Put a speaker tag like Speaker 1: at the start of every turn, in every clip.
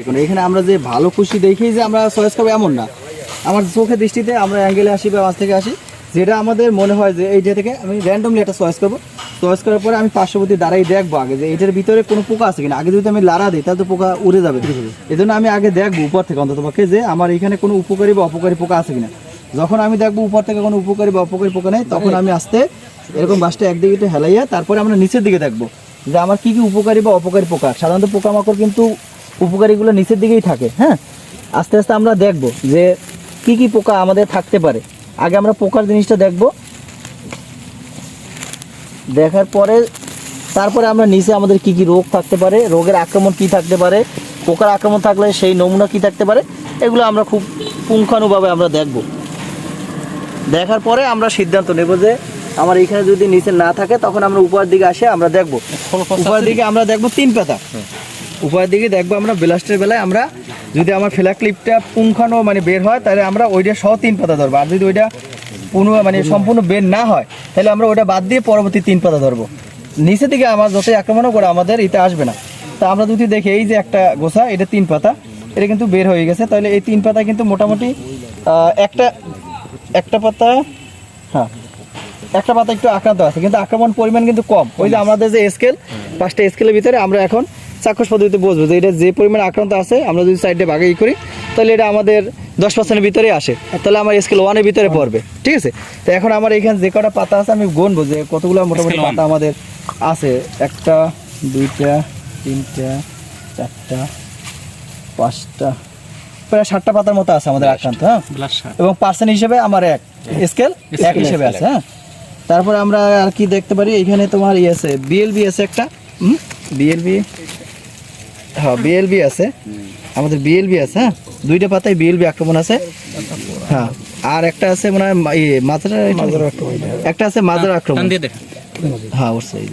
Speaker 1: দেখুন এখানে আমরা যে ভালো খুশি দেখেই যে আমরা চয়েস করব এমন না। আমার চোখে দৃষ্টিতে আমরা অ্যাঙ্গেলে আসি বা মাছ থেকে আসি। যেটা আমাদের মনে হয় যে এইটা থেকে আমি র্যান্ডমলি একটা চয়েস করব। চয়েস করার পরে আমি পার্শ্ববর্তী দাঁড়াই দেখব আগে যে এটার ভিতরে কোনো পোকা আছে কিনা। আগে যদি আমি লাড়া দিই তাহলে তো পোকা উড়ে যাবে। এই জন্য আমি আগে দেখব উপর থেকে অন্তত পক্ষে যে আমার এখানে কোনো উপকারী বা অপকারী পোকা আছে কিনা। যখন আমি দেখব উপর থেকে কোনো উপকারী বা অপকারী পোকা নেই তখন আমি আস্তে এরকম বাসটা একদিকে একটু হেলাইয়া তারপরে আমরা নিচের দিকে দেখব যে আমার কি কি উপকারী বা অপকারী পোকা। সাধারণত পোকামাকড় কিন্তু উপকারীগুলো নিচের দিকেই থাকে হ্যাঁ? আস্তে আস্তে আমরা দেখব যে কি কি পোকা আমাদের থাকতে পারে। আগে আমরা পোকার জিনিসটা দেখব। দেখার পরে তারপরে আমরা নিচে আমাদের কি কি রোগ থাকতে পারে রোগের আক্রমণ কি থাকতে পারে পোকার আক্রমণ থাকলে সেই নমুনা কি থাকতে পারে এগুলো আমরা খুব পুঙ্খানুভাবে আমরা দেখব। দেখার পরে আমরা সিদ্ধান্ত নেব যে আমার এখানে যদি নিচে না থাকে তখন আমরা উপরের দিকে আসে আমরা দেখব। উপরের দিকে আমরা দেখব তিন পাতা। উপরের দিকে দেখব আমরা ব্লাস্টের বেলায় আমরা যদি আমার ফেলা ক্লিপটা পুঙ্খানো মানে বের হয়, তাহলে আমরা ওইটা সহ তিন পাতা ধরবো। আর যদি ওইটা পুনঃ মানে সম্পূর্ণ বের না হয়, তাহলে আমরা ওইটা বাদ দিয়ে পরবর্তী তিন পাতা ধরবো। নিচে দিকে আমার যতই আক্রমণও করে, আমাদের এটা আসবে না। তা আমরা যদি দেখি, এই যে একটা গোছা, এটা তিন পাতা, এটা কিন্তু বের হয়ে গেছে। তাহলে এই তিন পাতা কিন্তু মোটামুটি একটা একটা পাতা হ্যাঁ একটা পাতা একটু আক্রান্ত আছে, কিন্তু আক্রমণ পরিমাণ কিন্তু কম। ওই যে আমাদের যে স্কেল পাঁচটা স্কেলের ভিতরে আমরা এখন চাক্ষুষ পদ্ধতিতে বুঝব যে এটা যে পরিমাণ আক্রান্ত আছে আমরা যদি সাইডে ভাগে ই করি তাহলে এটা আমাদের দশ পার্সেন্টের ভিতরে আসে। তাহলে আমার স্কেল ওয়ানের ভিতরে পড়বে ঠিক আছে? তো এখন আমার এখানে যে কটা পাতা আছে আমি গুনবো যে কতগুলো মোটামুটি পাতা আমাদের আছে। একটা দুইটা তিনটা চারটা পাঁচটা প্রায় ষাটটা পাতার মতো আছে আমাদের আক্রান্ত হ্যাঁ? এবং পার্সেন্ট হিসেবে আমার এক। স্কেল এক হিসেবে আছে হ্যাঁ? তারপরে আমরা আর কি দেখতে পারি? এখানে তোমার ইয়ে আছে বিএলবি আছে একটা। হুম? বিএলবি হ্যাঁ বিএলবি আছে। আমাদের বিএলবি আছে হ্যাঁ? দুইটা পাতায় বিএলবি আক্রমণ আছে। হ্যাঁ আর একটা আছে মনে হয় মা- ইয়ে মাদ্রা একটা আছে আক্রমণ।
Speaker 2: টান দিয়ে দেখ
Speaker 1: হ্যাঁ অবশ্যই।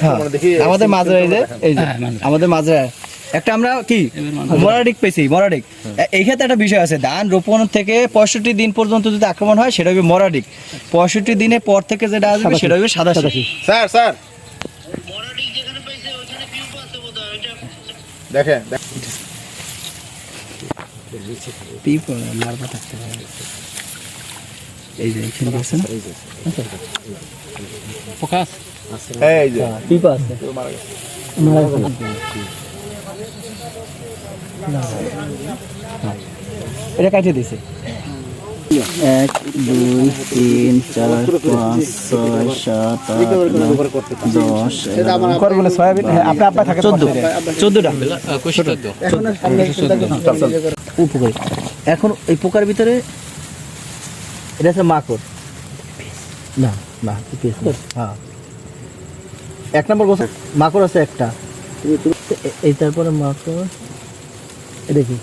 Speaker 1: হ্যাঁ, আমাদের মাজরা এই যে এই যে
Speaker 2: হ্যাঁ,
Speaker 1: আমাদের মাজরা। একটা আমরা কি? মরাডিক পেয়েছি মরাডিক। এই ক্ষেত্রে একটা বিষয় আছে ধান রোপণ থেকে পঁয়ষট্টি দিন পর্যন্ত যদি আক্রমণ হয় সেটা হবে মরাডিক। পঁয়ষট্টি দিনের পর থেকে যেটা আসবে সেটা হবে সাদা
Speaker 3: স্যার স্যার। দেখেন
Speaker 1: এই যে এখানে আছে না
Speaker 2: ফোকাস
Speaker 3: এই যে।
Speaker 1: পিপা আছে। এটা কাটিয়ে দিছে এক দুই তিন চার পাঁচ ছয় সাত আট দশ করব না সয়াবিন আপনি আপনার থাকে চোদ্দ। চোদ্দটা? উপকারী। এখন এই পোকার ভিতরে এটা আছে মাকড়। না না হ্যাঁ। এক নম্বর গোছা মাকড় আছে একটা। এই তারপরে মাকড় এটা কি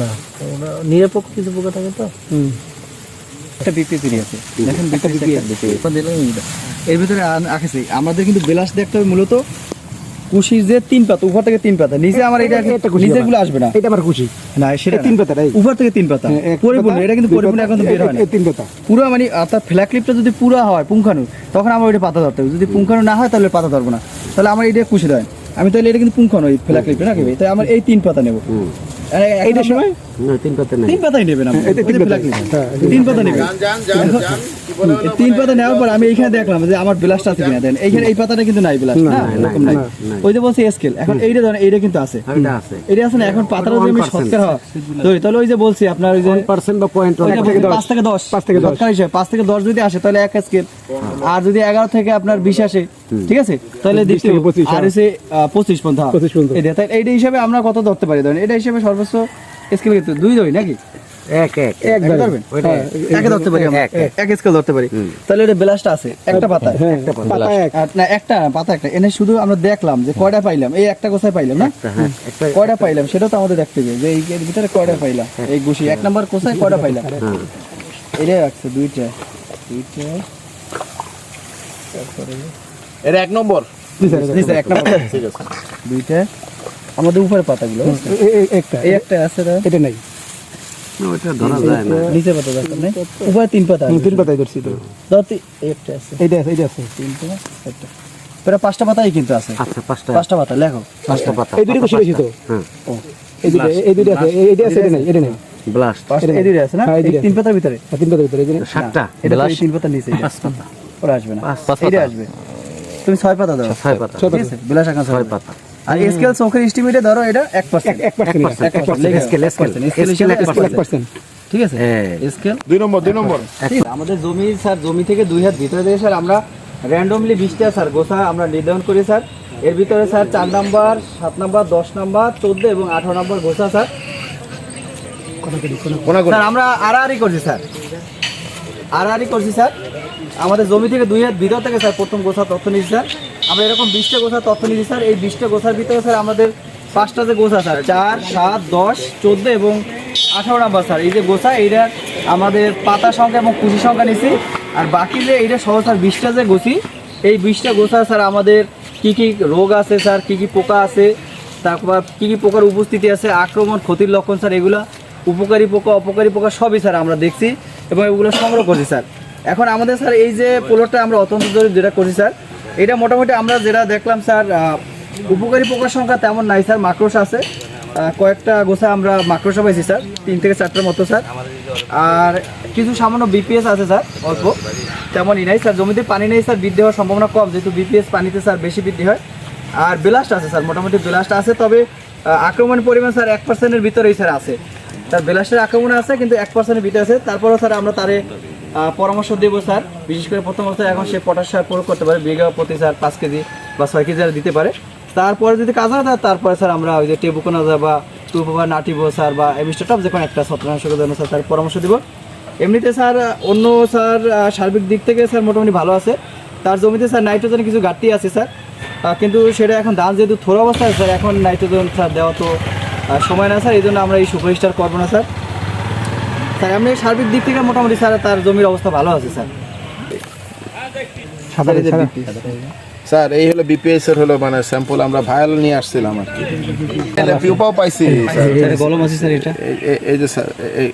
Speaker 1: না। ওরা নিরপেক্ষ কিছু পোকা থাকে তো? একটা বিপিএসি আছে। দেখেন বিপিএসি। এর ভিতরে আমাদের কিন্তু বেলাস দেখতে হবে মূলত কুশির যে তিন পাতা উপর থেকে তিন পাতা। নিচে আমার এটা নিচেরগুলো আসবে না।
Speaker 4: এটা আমার খুশি
Speaker 1: না সেটা
Speaker 4: তিন পাতা রাই
Speaker 1: উপর থেকে তিন পাতা।
Speaker 4: হ্যাঁ,
Speaker 1: পরিপূর্ণ। এটা কিন্তু পরিপূর্ণ এখন বের হয় না।
Speaker 4: তিন পাতা।
Speaker 1: পুরো মানে ফ্ল্যাগ ক্লিপটা যদি পুরো হয় পুঙ্খানু তখন আমার ওইটা পাতা ধরতে হবে। যদি পুঙ্খানু না হয় তাহলে পাতা ধরবো না। তাহলে আমার এটা খুশি দেয় আমি তাহলে এটা কিন্তু পুঙ্খানু ওই ফ্ল্যাগ ক্লিপটা নাকি তাই আমার এই তিন পাতা নেব। আরে
Speaker 4: সময়
Speaker 1: তিন পাতাই নেবেন আপনি।
Speaker 4: তিন পাতা। হ্যাঁ,
Speaker 1: নেবেন। তিন নেওয়ার পর আমি এইখানে দেখলাম যে আমার ব্লাস্ট আছে কিনা দেন। এইখানে এই পাতাটা কিন্তু নাই ব্লাস্ট না এরকম নাই। ওই যে বলছি স্কেল এখন এইটা ধরেন এইটা কিন্তু আছে। এটা আছে। না এখন পাতাটা যদি আমি হয় তাহলে ওই যে বলছি আপনার ওই যে
Speaker 4: পার্সেন্ট বা পয়েন্ট থেকে
Speaker 1: বলছি
Speaker 4: দশ।
Speaker 1: পাঁচ থেকে দশ।
Speaker 4: পাঁচ থেকে দশ।
Speaker 1: সৎকার হিসেবে পাঁচ থেকে দশ যদি আসে তাহলে এক স্কেল আর যদি এগারো থেকে আপনার বিশ আসে ঠিক আছে? তাহলে দ্বিতীয়
Speaker 4: পঁচিশ,
Speaker 1: আর
Speaker 4: হ্যাঁ।
Speaker 1: এসে আহ, পঁচিশ পর্যন্ত হ্যাঁ।
Speaker 4: পঁচিশ পর্যন্ত।
Speaker 1: এটা এইটা হিসাবে আমরা কত ধরতে পারি? ধরেন এটা হিসাবে সর্বোচ্চ স্কেল কিন্তু দুই ধরি নাকি?
Speaker 4: এক এক। এক
Speaker 1: ধরবেন? হ্যাঁ, একে ধরতে পারি আমরা। এক স্কেল ধরতে পারি। তাহলে এটা ব্লাস্ট আছে একটা পাতা।
Speaker 4: হ্যাঁ পাতা।
Speaker 1: না একটা পাতা একটা। এনে শুধু আমরা দেখলাম যে কয়টা পাইলাম। এই একটা কোথায় পাইলাম না? কয়টা পাইলাম? সেটা তো আমাদের দেখতে হবে যে এই এর ভিতরে কয়টা পাইলাম? এই গুছি এক নাম্বার কোথায় কয়টা পাইলাম? এটা রাখছে দুইটা। দুইটা। তারপরে
Speaker 3: এটা এক নম্বর।
Speaker 1: দুইটা। আমাদের উপরে পাতাগুলো
Speaker 4: একটা
Speaker 1: এই একটা আছে না?
Speaker 4: এটা নাই।
Speaker 1: নিচে পাতা দরকার নেই উপরে তিন পাতা
Speaker 4: তিন পাতাই ধরছি তো।
Speaker 1: ধর তি- এই একটা আছে।
Speaker 4: এইটা আছে এইটা আছে।
Speaker 1: তিনটা চারটা প্রায় পাঁচটা পাতাই কিন্তু আছে।
Speaker 4: আচ্ছা পাঁচটা।
Speaker 1: পাঁচটা পাতা লেখো।
Speaker 4: পাঁচটা পাতা।
Speaker 2: এই দুটো বেশি বেশি তো?
Speaker 4: হ্যাঁ।
Speaker 2: এই দুটো এই দুটো আছে এইটা আছে এটা নেই এটা নেই।
Speaker 4: ব্লাস্ট
Speaker 1: এই দুইটা আছে না?
Speaker 2: হ্যাঁ,
Speaker 1: তিন পাতার ভিতরে?
Speaker 2: তিন পাতা ভিতরে
Speaker 4: সাতটা।
Speaker 1: এটা তিন পাতার নিচে। ওরা আসবে না। এটা আসবে। তুমি ছয় পাতা দাও।
Speaker 4: ছয় পাতা।
Speaker 2: ছয়
Speaker 1: ঠিক আছে বিলাস আকাশ
Speaker 4: ছয় পাতা।
Speaker 1: আর স্কেল চোখের এস্টিমেটে ধরো এটা এক পার্সেন্ট
Speaker 2: পার্সেন্ট
Speaker 1: ঠিক আছে?
Speaker 4: হ্যাঁ।
Speaker 1: স্কেল
Speaker 3: দুই নম্বর দুই নম্বর।
Speaker 1: আমাদের জমি স্যার জমি থেকে দুই হাত ভিতরে দিয়ে স্যার আমরা র্যান্ডমলি বিশটা স্যার গোছা আমরা নির্ধারণ করি স্যার। এর ভিতরে স্যার চার নাম্বার সাত নাম্বার দশ নাম্বার চোদ্দ এবং আঠারো নাম্বার গোছা স্যার।
Speaker 3: কোনা কোনা
Speaker 1: স্যার আমরা আড়াআড়ি করছি স্যার। আড়াআড়ি করছি স্যার। আমাদের জমি থেকে দুই হাত ভিতর থেকে স্যার প্রথম গোসা তথ্য নিয়েছি স্যার। আমরা এরকম বিশটা গোছা তথ্য নিয়েছি, স্যার। এই বিশটা গোছার ভিতরে, স্যার, আমাদের পাঁচটা যে গোছা, স্যার, চার, সাত, দশ, চোদ্দ এবং আঠারো নাম্বার, স্যার। এই যে গোছা, এইটা আমাদের পাতা সংখ্যা এবং কুচি সংখ্যা নিছি আর বাকি যে এইটা সহ, স্যার, বিশটা যে গোছি, এই বিশটা গোছা, স্যার, আমাদের কি কি রোগ আছে, স্যার, কি কি পোকা আছে, তারপর কি কি পোকার উপস্থিতি আছে, আক্রমণ, ক্ষতির লক্ষণ, স্যার, এগুলা উপকারী পোকা, অপকারী পোকা, সবই, স্যার, আমরা দেখছি এবং এগুলো সংগ্রহ করছি, স্যার। এখন আমাদের, স্যার, এই যে পোলটটা আমরা অত্যন্ত জরুরি যেটা করছি, স্যার এটা মোটামুটি আমরা যেটা দেখলাম, স্যার উপকারী পোকার সংখ্যা তেমন নাই, স্যার, মাকড়স আছে। কয়েকটা গোছা আমরা মাকড়সা পাইছি, স্যার, তিন থেকে চারটার মতো, স্যার। আর কিছু সামান্য বিপিএস আছে, স্যার, অল্প। তেমনই নাই, স্যার, জমিতে পানি নেই, স্যার, বৃদ্ধি হওয়ার সম্ভাবনা কম, যেহেতু বিপিএস পানিতে, স্যার, বেশি বৃদ্ধি হয়। আর বেলাস্ট আছে, স্যার, মোটামুটি বেলাস্ট আছে, তবে আক্রমণ পরিমাণ, স্যার, এক পার্সেন্টের ভিতরেই, স্যার, আছে। তার বেলাস্টের আক্রমণ আছে, কিন্তু এক পার্সেন্টের ভিতরে আছে। তারপরেও, স্যার, আমরা তারে পরামর্শ দেবো, স্যার। বিশেষ করে প্রথম অবস্থায় এখন সে পটাশ সার প্রয়োগ করতে পারে, বিঘা প্রতি, স্যার, পাঁচ কেজি বা ছয় কেজি দিতে পারে। তারপরে যদি কাজ হয় তারপরে, স্যার, আমরা ওই যে টেবুকোনাজা বা টুপো বা নাটিবো, স্যার, বা এমিস্টোটপ যে কোনো একটা ছত্রনাশকের জন্য, স্যার, তার পরামর্শ দিব। এমনিতে, স্যার, অন্য, স্যার সার্বিক দিক থেকে, স্যার, মোটামুটি ভালো আছে। তার জমিতে, স্যার, নাইট্রোজেনের কিছু ঘাটতি আছে, স্যার। কিন্তু সেটা এখন ধান যেহেতু থোড়া অবস্থায়, স্যার, এখন নাইট্রোজেন, স্যার, দেওয়া তো সময় না, স্যার, এই জন্য আমরা এই সুপারস্টার করব না, স্যার। স্যার এমনি সার্বিক দিক থেকে মোটামুটি স্যার তার জমির অবস্থা ভালো আছে স্যার। স্যার, এই
Speaker 3: হলো বিপিএস এর হলো মানে স্যাম্পল আমরা ভায়াল নিয়ে আসছিলাম আর কি। পিউপাও পাইছি
Speaker 1: গলম আছে স্যার এটা।
Speaker 3: এই- যে স্যার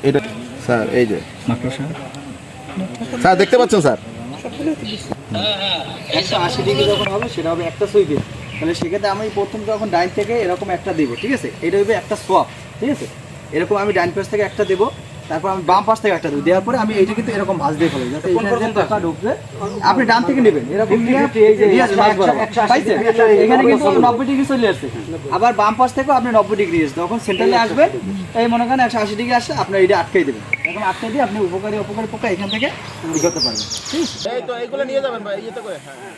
Speaker 3: এটা স্যার এই যে। স্যার দেখতে পাচ্ছেন স্যার?
Speaker 1: একশো আশি ডিগ্রি যখন হবে সেটা হবে একটা সুইপে তাহলে সেক্ষেত্রে আমি প্রথম যখন ডাইন থেকে এরকম একটা দেবো ঠিক আছে? এটা হবে একটা সোয়াপ ঠিক আছে? এরকম আমি ডাইন পাশ থেকে একটা দেবো তারপর আমি বাম পাশ থেকে একটা দেবো। দেওয়ার পরে আমি এইটা কিন্তু এরকম ভাঁজ দিয়ে ফেলব যাতে ঢুকবে আপনি ডান থেকে নেবেন। এরকম? এখানে কিন্তু নব্বই ডিগ্রি চলে আসছে আবার বাম পাশ থেকেও আপনি নব্বই ডিগ্রি আসছে তখন সেন্টারে আসবেন এই মনে করেন একশো আশি ডিগ্রি আসছে আপনি এটা আটকাই দেবেন। এখন আটকাই দিয়ে আপনি উপকারী অপকারী পোকা এখান থেকে করতে পারবেন। ঠিক আছে
Speaker 3: এই তো এগুলো নিয়ে যাবেন ভাই ইয়েতে করে। হ্যাঁ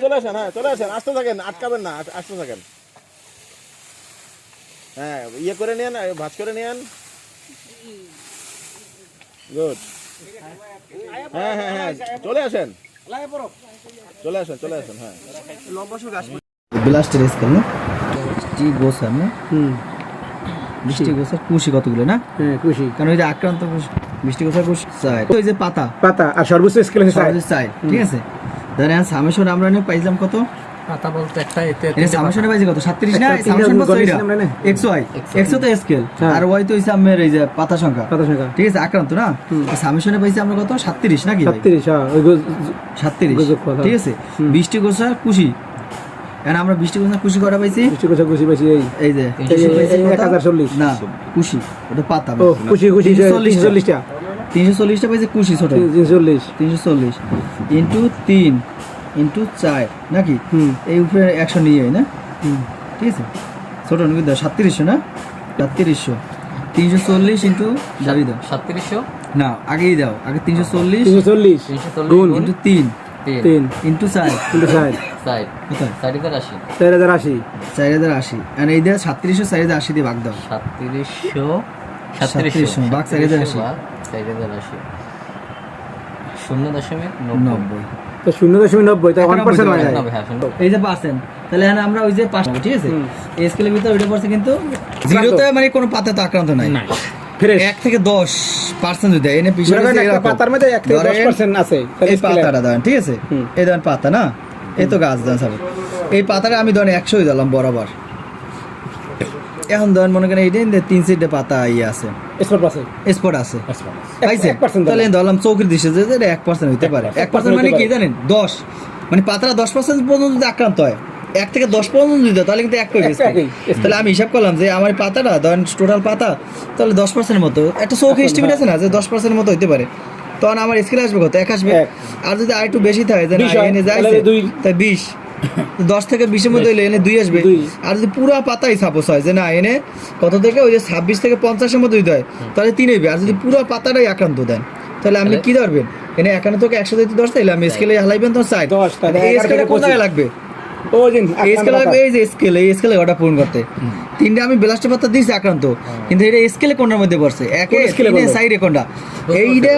Speaker 3: চলে আসেন হ্যাঁ চলে আসেন আসতে থাকেন আটকাবেন না? আসতে থাকেন হ্যাঁ ইয়ে করে নেন ভাজ করে নেন গুড হ্যাঁ হ্যাঁ হ্যাঁ চলে আসেন চলে আসেন চলে আসেন হ্যাঁ
Speaker 1: ব্লাস্টের স্কেল না বৃষ্টি গোসার না
Speaker 2: হুম।
Speaker 1: বৃষ্টি গোসার কুশি কতগুলো না?
Speaker 2: হ্যাঁ খুশি
Speaker 1: কারণ ওই যে আক্রান্ত কুশি- বৃষ্টি গোসার কুশি চাই। ওই যে পাতা।
Speaker 2: পাতা আর সর্বোচ্চ স্কেল হচ্ছে
Speaker 1: সহজে চাই ঠিক আছে? ধরেন সামেশন আমরা নিয়ে পাইলাম কত?
Speaker 5: পাতা বলতে একটা এতে
Speaker 1: এটা সামেশনে পাইছি কত? 37 না? সামেশন বলছো
Speaker 2: গণেশ
Speaker 1: এটা?
Speaker 2: নাম
Speaker 1: এক্স ওয়াই এক্স তো স্কেল। আর ওয়াই তো হইছে আমের এই যে পাতা সংখ্যা।
Speaker 2: পাতা সংখ্যা।
Speaker 1: ঠিক আছে? আক্রান্ত না? সামেশনে পাইছি আমরা কত? 37 নাকি? ভাই?
Speaker 2: ছত্রিশ হ্যাঁ ওই
Speaker 1: 37
Speaker 2: কথা।
Speaker 1: ঠিক আছে? বৃষ্টি গোসার কুশি। এখন আমরা বৃষ্টি গোসার কুশি কটা পাইছি?
Speaker 2: খুশি কথা খুশি পাইছি এই।
Speaker 1: এই যে
Speaker 2: এক হাজার চল্লিশ।
Speaker 1: না কুশি ওটা পাতা।
Speaker 2: ও খুশি খুশি
Speaker 1: তিনশো চল্লিশ
Speaker 2: চল্লিশটা।
Speaker 1: তিনশো চল্লিশটা পাইছে কুশি ছোট।
Speaker 2: তিনশো চল্লিশ।
Speaker 1: তিনশো চল্লিশ। ইন্টু তিন ইন্টু চার নাকি?
Speaker 2: হুম।
Speaker 1: এই উপরে একশো নিয়ে না? ঠিক আছে। ছোট নাকি দাও সাতত্রিশশো না? সাতত্রিশশো। তিনশো চল্লিশ ইন্টু যাবি দাও।
Speaker 5: সাতত্রিশশো?
Speaker 1: না আগেই দাও। আগে তিনশো চল্লিশ
Speaker 2: তিনশো চল্লিশ।
Speaker 1: ইন্টু তিন।
Speaker 5: তিন।
Speaker 1: ইন্টু চার।
Speaker 2: কিন্তু ষাট চার। হাজার আশি।
Speaker 1: চার হাজার আশি? আর এই দেওয়া সাতত্রিশশো চার হাজার আশি দিয়ে ভাগ দাও।
Speaker 5: সাতত্রিশশো
Speaker 1: সাতত্রিশশো, বাঘ চার হাজার আশি।
Speaker 5: চার হাজার আশি। শূন্য দশমিক
Speaker 1: নব্বই।
Speaker 5: নব্বই।
Speaker 2: তো শূন্য দশমিক নব্বই তাই ওয়ান পার্সেন্ট হয়ে যায়
Speaker 5: নব্বই শূন্য।
Speaker 1: এই যে পার্সেন্ট তাহলে এখানে আমরা ওই যে পাঁচ ঠিক আছে? এই স্কেলের ভিতরে ওইটা পড়ছে কিন্তু জিরোতে মানে কোনো পাতা তো আক্রান্ত নাই। এক থেকে দশ পার্সেন্ট যদি দেয় এনে পিছনে
Speaker 2: করেন
Speaker 1: যে
Speaker 2: একটা
Speaker 1: এরকম।
Speaker 2: পাতার মধ্যে এক থেকে দশ পার্সেন্ট আছে
Speaker 1: এই পাতাটা ধরেন ঠিক আছে? এই ধরেন পাতা না? এই তো গাছ দেন সব এই পাতাটা আমি ধরেন একশোই দিলাম বরাবর। এখন ধরেন মনে করেন এইটা তিন সিটে পাতা ইয়ে আছে।
Speaker 2: স্পট আছে?
Speaker 1: স্পট আছে। তাহলে ধরলাম চৌকির দৃশ্য যে এটা এক পার্সেন্ট হইতে পারে। এক পার্সেন্ট মানে কি জানেন? দশ। মানে পাতারা দশ পার্সেন্ট পর্যন্ত যদি আক্রান্ত হয় এক থেকে দশ পর্যন্ত দিত তাহলে কিন্তু এক করে তাহলে আমি হিসাব করলাম যে আমার পাতাটা ধরেন টোটাল পাতা তাহলে দশ পার্সেন্টের মতো। একটা চৌকি এস্টিমেট আছে না যে দশ পার্সেন্টের মতো হইতে পারে। তখন আমার স্কেল আসবে কত? এক আসবে? আর যদি আর একটু বেশি থাকে এনে
Speaker 2: দুই।
Speaker 1: বিশ। দশ থেকে বিশের মধ্যে হইলে এনে দুই আসবে। আর যদি পুরো পাতাই সাপোজ হয় যে না এনে কত থেকে? ওই যে ছাব্বিশ থেকে পঞ্চাশের মধ্যে দিতে হয় তাহলে তিন হইবে। আর যদি পুরো পাতাটাই আক্রান্ত দেন তাহলে আপনি কি ধরবেন? এনে একান্ন থেকে একশো দশ তাহলে আমি স্কেলে হালাইবেন তো চাই। এই স্কেলে কোন জায়গায় লাগবে? স্কেলে পূরণ করতে তিনটা আমি বেলাস্টের পাতা দিয়েছি আক্রান্ত কিন্তু এটা স্কেলে কোনটার মধ্যে পড়ছে একে? সাইডে কোনটা এইটা।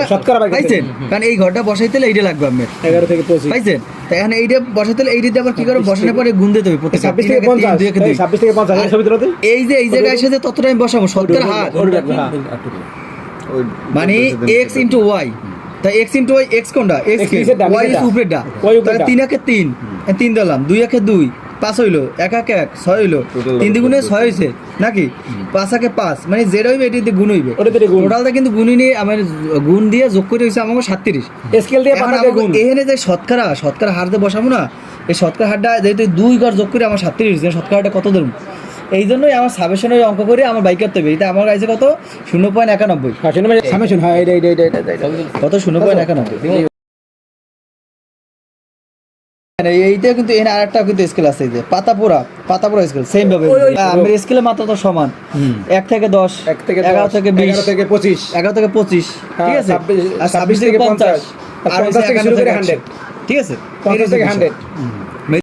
Speaker 1: পাইছেন কারণ এই ঘরটা বসাইতে এইটা লাগবে আপনার
Speaker 2: এগারো থেকে পঁচিশ
Speaker 1: পাইছেন তাই এখন এইটা বসাতে এইটা আবার কি করে বসানোর পরে গুণ দিতে হবে
Speaker 2: ছাব্বিশ থেকে পঞ্চাশ এই ছাব্বিশ থেকে পঞ্চাশ এই ছবি তুলতে
Speaker 1: এই যে এই জায়গায় এসে ততটা আমি বসাবো সত্তর হাত মানে এক্স ইন্টু ওয়াই তাই এক্স ইন্টু ওয়াই এক্স কোনটা? এক্স
Speaker 2: ডান,
Speaker 1: ওয়াই
Speaker 2: নিচেরটা।
Speaker 1: উপরেরটা। তাহলে তিন একে তিন তিন দিলাম। দুই একে দুই পাঁচ হইল। এক একে এক ছয় হইল। তিন দ্বিগুণে ছয় হয়েছে নাকি? পাঁচ একে পাঁচ। মানে যেটা হইবে এটি দিয়ে গুণ হইবে। টোটালটা কিন্তু গুণই নিয়ে আমার গুণ দিয়ে যোগ করে হয়েছে আমাকে সাতত্রিশ।
Speaker 2: স্কেল দিয়ে
Speaker 1: এখন
Speaker 2: গুণ।
Speaker 1: এখানে যে শতকরা শতকরা হার দিয়ে বসাবো না এই শতকরা হারটা যেহেতু দুই ঘর যোগ করে আমার সাতত্রিশ শতকরা হারটা কত ধরুন এই জন্যই আমার সাবেশনের অঙ্ক করে আমার বাইক করতে হবে। এটা আমার কাছে কত? শূন্য পয়েন্ট একানব্বই।
Speaker 2: সামেশন হয় এটা এটা এটা
Speaker 1: কত? শূন্য পয়েন্ট একানব্বই। এই- এইটা কিন্তু এখানে আরেকটা কিন্তু স্কেল আছে এই যে পাতা পোড়া পাতা পোড়া স্কেল সেম ভাবে হ্যাঁ, স্কেলের মাত্রা তো সমান। এক থেকে দশ
Speaker 2: এক থেকে
Speaker 1: এগারো থেকে বিশ
Speaker 2: থেকে পঁচিশ।
Speaker 1: এগারো থেকে পঁচিশ
Speaker 2: হ্যাঁ,
Speaker 1: ঠিক আছে?
Speaker 2: ছাব্বিশ-
Speaker 1: থেকে পঞ্চাশ।
Speaker 2: আর
Speaker 1: আর
Speaker 2: পঞ্চাশ থেকে শুরু করে। 100
Speaker 1: ঠিক আছে?
Speaker 2: পঞ্চাশ থেকে হান্ড্রেড।